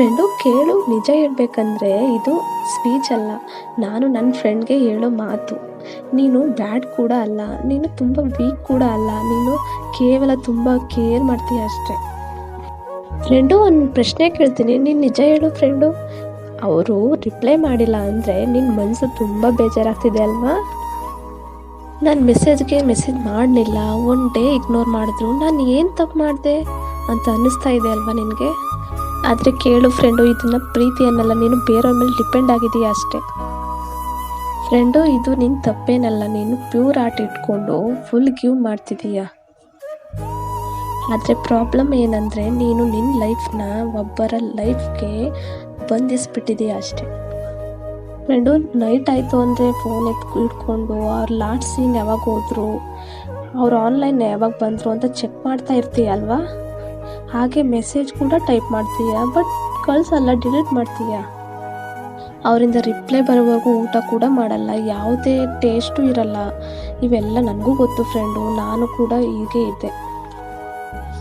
Friend ಕೇಳು. ನಿಜ ಹೇಳ್ಬೇಕಂದ್ರೆ ಇದು ಸ್ಪೀಚ್ ಅಲ್ಲ. ನಾನು ನನ್ನ ಫ್ರೆಂಡ್ಗೆ ಹೇಳೋ ಮಾತು. ನೀನು ಬ್ಯಾಡ್ ಕೂಡ ಅಲ್ಲ. ನೀನು ತುಂಬ ವೀಕ್ ಕೂಡ ಅಲ್ಲ. ನೀನು ಕೇವಲ ತುಂಬ ಕೇರ್ ಮಾಡ್ತೀಯ ಅಷ್ಟೆ. ಫ್ರೆಂಡು ಒಂದು ಪ್ರಶ್ನೆ ಕೇಳ್ತೀನಿ. ನೀನು ನಿಜ ಹೇಳು ಫ್ರೆಂಡು ಅವರು ರಿಪ್ಲೈ ಮಾಡಿಲ್ಲ ಅಂದರೆ ನಿನ್ನ ಮನಸ್ಸು ತುಂಬ ಬೇಜಾರಾಗ್ತಿದೆ ಅಲ್ವಾ? ನಾನು ಮೆಸೇಜ್ಗೆ ಮೆಸೇಜ್ ಮಾಡಲಿಲ್ಲ. ಒನ್ ಡೇ ಇಗ್ನೋರ್ ಮಾಡಿದ್ರು. ನಾನು ಏನು ತಪ್ಪು ಮಾಡಿದೆ? ಅಂತ ಅನ್ನಿಸ್ತಾ ಇದೆ ಅಲ್ವಾ ನಿನಗೆ? ಆದರೆ ಕೇಳು ಫ್ರೆಂಡು, ಇದನ್ನು ಪ್ರೀತಿ ಅನ್ನಲ್ಲ ನೀನು ಬೇರೆಯವ್ರ ಮೇಲೆ ಡಿಪೆಂಡ್ ಆಗಿದೆಯಾ ಅಷ್ಟೇ. ಫ್ರೆಂಡು, ಇದು ನಿನ್ನ ತಪ್ಪೇನಲ್ಲ, ನೀನು ಪ್ಯೂರ್ ಆರ್ಟ್ ಇಟ್ಕೊಂಡು ಫುಲ್ ಗಿವ್ ಮಾಡ್ತಿದೀಯ ಆದರೆ ಪ್ರಾಬ್ಲಮ್ ಏನಂದರೆ, ನೀನು ನಿನ್ನ ಲೈಫ್ನ ಒಬ್ಬರ ಲೈಫ್ಗೆ ಬಂಧಿಸ್ಬಿಟ್ಟಿದೀಯ ಅಷ್ಟೇ. ಫ್ರೆಂಡು ನೈಟ್ ಆಯಿತು ಅಂದರೆ ಫೋನ್ ಇಟ್ಕೊಂಡು ಅವ್ರ ಲಾಸ್ಟ್ ಸೀನ್ ಯಾವಾಗ ಹೋದ್ರು, ಅವ್ರು ಆನ್ಲೈನ್ ಯಾವಾಗ ಬಂದರು ಅಂತ ಚೆಕ್ ಮಾಡ್ತಾ ಇರ್ತೀಯ ಅಲ್ವಾ? ಹಾಗೆ ಮೆಸೇಜ್ ಕೂಡ ಟೈಪ್ ಮಾಡ್ತೀಯ? ಬಟ್ ಕಳ್ಸಲ್ಲ ಡಿಲೀಟ್ ಮಾಡ್ತೀಯ? ಅವರಿಂದ ರಿಪ್ಲೈ ಬರೋವರೆಗೂ ಊಟ ಕೂಡ ಮಾಡಲ್ಲ. ಯಾವುದೇ ಟೇಸ್ಟು ಇರಲ್ಲ. ಇವೆಲ್ಲ ನನಗೂ ಗೊತ್ತು ಫ್ರೆಂಡು ನಾನು ಕೂಡ ಹೀಗೆ ಇದ್ದೆ.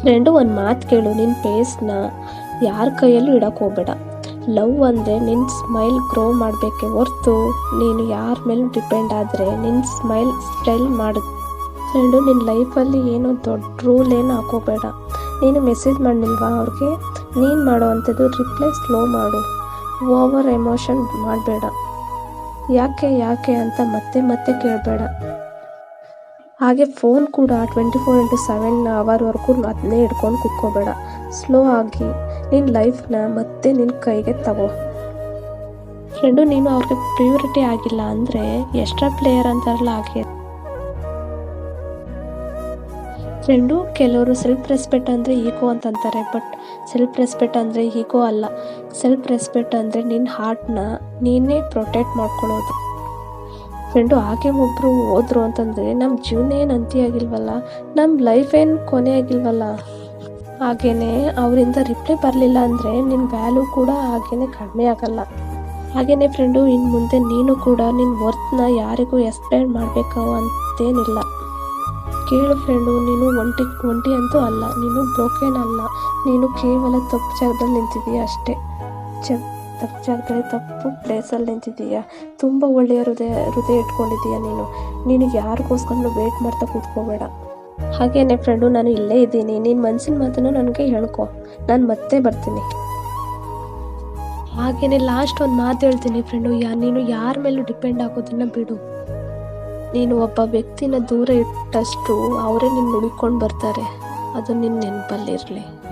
ಫ್ರೆಂಡು ಒಂದು ಮಾತು ಕೇಳು. ನಿನ್ನ ಫೇಸ್ನ ಯಾರ ಕೈಯಲ್ಲೂ ಇಡಕ್ಕೆ ಹೋಗ್ಬೇಡ. ಲವ್ ಅಂದರೆ ನಿನ್ನ ಸ್ಮೈಲ್ ಗ್ರೋ ಮಾಡಬೇಕೆ ಹೊರ್ತು ನೀನು ಯಾರ ಮೇಲೆ ಡಿಪೆಂಡ್ ಆದರೆ ನಿನ್ನ ಸ್ಮೈಲ್ ಸ್ಟೈಲ್ ಮಾಡು. ಫ್ರೆಂಡು ನಿನ್ನ ಲೈಫಲ್ಲಿ ಏನೋ ದೊಡ್ಡ ರೂಲ್ ಏನು ಹಾಕೋಬೇಡ. ನೀನು ಮೆಸೇಜ್ ಮಾಡಲಿಲ್ವಾ ಅವ್ರಿಗೆ? ನೀನು ಮಾಡೋ ಅಂಥದ್ದು ರಿಪ್ಲೈ ಸ್ಲೋ ಮಾಡು. ಓವರ್ ಎಮೋಷನ್ ಮಾಡಬೇಡ. ಯಾಕೆ ಯಾಕೆ ಅಂತ ಮತ್ತೆ ಮತ್ತೆ ಕೇಳಬೇಡ. ಹಾಗೆ ಫೋನ್ ಕೂಡ ಟ್ವೆಂಟಿ ಫೋರ್ ಇಂಟು ಸೆವೆನ್ ಅವರ್ವರೆಗೂ ಅದನ್ನೇ ಹಿಡ್ಕೊಂಡು ಕುತ್ಕೋಬೇಡ. ಸ್ಲೋ ಆಗಿ. ನಿನ್ನ ಲೈಫ್ನ ಮತ್ತೆ ನಿನ್ನ ಕೈಗೆ ತಗೋ. ಫ್ರೆಂಡು, ನೀನು ಅವ್ರಿಗೆ ಪ್ರಿಯೋರಿಟಿ ಆಗಿಲ್ಲ ಅಂದರೆ ಎಕ್ಸ್ಟ್ರಾ ಪ್ಲೇಯರ್ ಅಂತಾರಲ್ಲ ಹಾಗೆ. ಫ್ರೆಂಡು ಕೆಲವರು ಸೆಲ್ಫ್ ರೆಸ್ಪೆಕ್ಟ್ ಅಂದರೆ ಈಗೋ ಅಂತಂತಾರೆ ಬಟ್ ಸೆಲ್ಫ್ ರೆಸ್ಪೆಕ್ಟ್ ಅಂದರೆ ಈಗೋ ಅಲ್ಲ. ಸೆಲ್ಫ್ ರೆಸ್ಪೆಕ್ಟ್ ಅಂದರೆ ನಿನ್ನ ಹಾರ್ಟ್ನ ನೀನೇ ಪ್ರೊಟೆಕ್ಟ್ ಮಾಡ್ಕೊಳ್ಳೋದು ಫ್ರೆಂಡು ಹಾಗೆ ಒಬ್ಬರು ಹೋದ್ರು ಅಂತಂದರೆ ನಮ್ಮ ಜೀವನ ಏನು ಅಂತಿಯಾಗಿಲ್ವಲ್ಲ ನಮ್ಮ ಲೈಫ್ ಏನು ಕೊನೆ ಆಗಿಲ್ವಲ್ಲ ಹಾಗೆಯೇ ಅವರಿಂದ ರಿಪ್ಲೈ ಬರಲಿಲ್ಲ ಅಂದರೆ ನಿನ್ನ ವ್ಯಾಲ್ಯೂ ಕೂಡ ಹಾಗೇ ಕಡಿಮೆ ಆಗಲ್ಲ. ಹಾಗೇ ಫ್ರೆಂಡು ಇನ್ನು ಮುಂದೆ ನೀನು ಕೂಡ ನಿನ್ನ ವರ್ತ್ನ ಯಾರಿಗೂ ಎಕ್ಸ್ಪ್ಲೈನ್ ಮಾಡಬೇಕು ಅಂತೇನಿಲ್ಲ. ಕೇಳು ಫ್ರೆಂಡು, ನೀನು ಒಂಟಿ ಒಂಟಿ ಅಂತೂ ಅಲ್ಲ, ನೀನು ಬ್ರೋಕೇನ್ ಅಲ್ಲ. ನೀನು ಕೇವಲ ತಪ್ಪು ಜಾಗದಲ್ಲಿ ನಿಂತಿದ್ದೀಯ ಅಷ್ಟೇ. ಚ ತಪ್ಪು ಜಾಗದಲ್ಲಿ ತಪ್ಪು ಪ್ಲೇಸಲ್ಲಿ ನಿಂತಿದ್ದೀಯ. ತುಂಬ ಒಳ್ಳೆಯ ಹೃದಯ ಹೃದಯ ಇಟ್ಕೊಂಡಿದ್ದೀಯ ನೀನು. ನಿನಗೆ ಯಾರಿಗೋಸ್ಕರ ವೇಟ್ ಮಾಡ್ತಾ ಕೂತ್ಕೋಬೇಡ. ಹಾಗೇನೆ ಫ್ರೆಂಡು, ನಾನು ಇಲ್ಲೇ ಇದ್ದೀನಿ. ನಿನ್ನ ಮನಸ್ಸಿನ ಮಾತನ್ನು ನನಗೆ ಹೇಳ್ಕೊ. ನಾನು ಮತ್ತೆ ಬರ್ತೀನಿ. ಹಾಗೇನೆ ಲಾಸ್ಟ್ ಒಂದು ಮಾತು ಹೇಳ್ತೀನಿ ಫ್ರೆಂಡು. ಯಾ, ನೀನು ಯಾರ ಮೇಲೂ ಡಿಪೆಂಡ್ ಆಗೋದನ್ನು ಬಿಡು. ನೀನು ಒಬ್ಬ ವ್ಯಕ್ತಿನ ದೂರ ಇಟ್ಟಷ್ಟು ಅವರೇ ನಿನ್ನ ಹುಡುಕೊಂಡು ಬರ್ತಾರೆ. ಅದು ನಿನ್ನ ನೆನಪಲ್ಲಿರಲಿ.